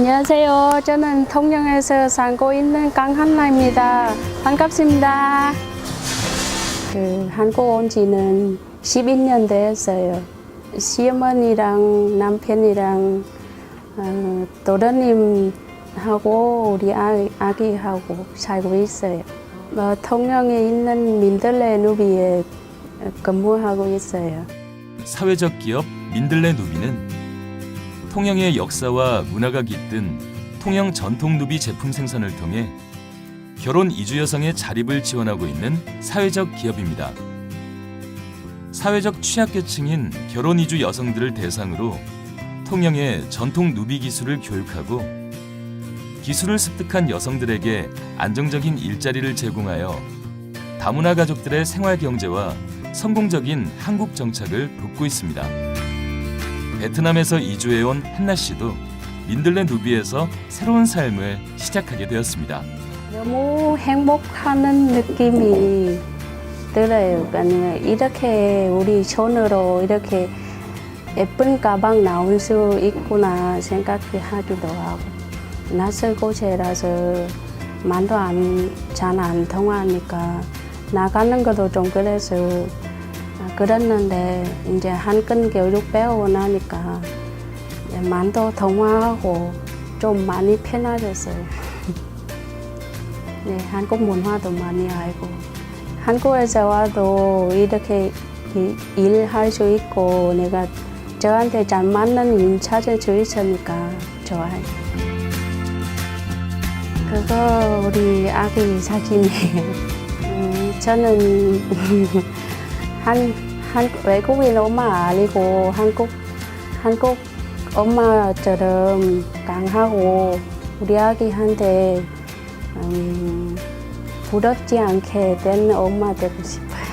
안녕하세요. 저는 통영에서 살고 있는 강한나입니다. 반갑습니다. 그 한국 온 지는 12년 되었어요. 시어머니랑 남편이랑 어, 도련님하고 우리 아, 아기 하고 살고 있어요. 어, 통영에 있는 민들레 누비에 근무하고 있어요. 사회적 기업 민들레 누비는 통영의 역사와 문화가 깃든 통영 전통 누비 제품 생산을 통해 결혼 이주 여성의 자립을 지원하고 있는 사회적 기업입니다. 사회적 취약계층인 결혼 이주 여성들을 대상으로 통영의 전통 누비 기술을 교육하고 기술을 습득한 여성들에게 안정적인 일자리를 제공하여 다문화 가족들의 생활 경제와 성공적인 한국 정착을 돕고 있습니다. 베트남에서 이주해온 한나 씨도 민들레 누비에서 새로운 삶을 시작하게 되었습니다. 너무 행복하는 느낌이 들어요. 그러니까 이렇게 우리 손으로 이렇게 예쁜 가방 나올 수 있구나 생각하기도 하고 낯설 곳이라서 말도 잘안 통하니까 나가는 것도 좀 그래서 그랬는데 이제 한근 교육 배우고 나니까 말도 통하고 좀 많이 편해졌어요. 네, 한국 문화도 많이 알고 한국에서 와도 이렇게 이- 일할 수 있고 내가 저한테 잘 맞는 일 찾을 수 있으니까 좋아요. 그거 우리 아기 사진이에요. 음, 저는 한, 한 외국인 엄마 아니고 한국 한국 엄마처럼 강하고 우리 아기한테 음, 부럽지 않게 된 엄마 되고 싶어요.